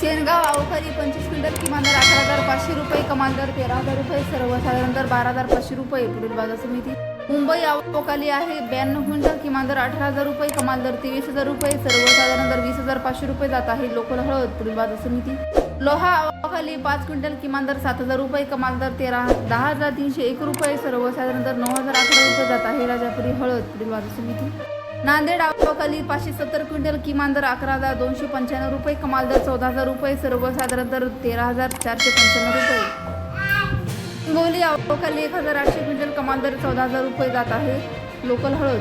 सेनगाव अवखाली पंचवीस क्विंटल किमान दर अठरा हजार पाचशे रुपये कमाल दर तेरा हजार रुपये सर्वसाधारण दर बारा हजार पाचशे रुपये पुढील बाजार समिती. मुंबई आवकाली आहे ब्याण्णव क्विंटल किमान दर अठरा हजार रुपये कमाल दर तेवीस हजार रुपये सर्वसाधारण दर वीस हजार पाचशे रुपये जात आहे लोकल हळद पुढील बाजार समिती. लोहा आवाखाली पाच क्विंटल किमान दर सात हजार रुपये कमाल दर तेरा दहा हजार तीनशे एक रुपये सर्वसाधारण दर नऊ हजार अकरा रुपये जात आहे राजापुरी हळद पुढील बाजार समिती. नांदेड आवाखाली पाचशे सत्तर क्विंटल किमान दर अकरा हजार दोनशे पंच्याण्णव रुपये कमाल दर चौदा हजार रुपये सर्वसाधारण दर तेरा हजार चारशे पंच्याण्णव रुपये. हिंगोली आवाखाली एक हजार आठशे क्विंटल कमाल दर चौदा हजार रुपये जात आहे लोकल हळद.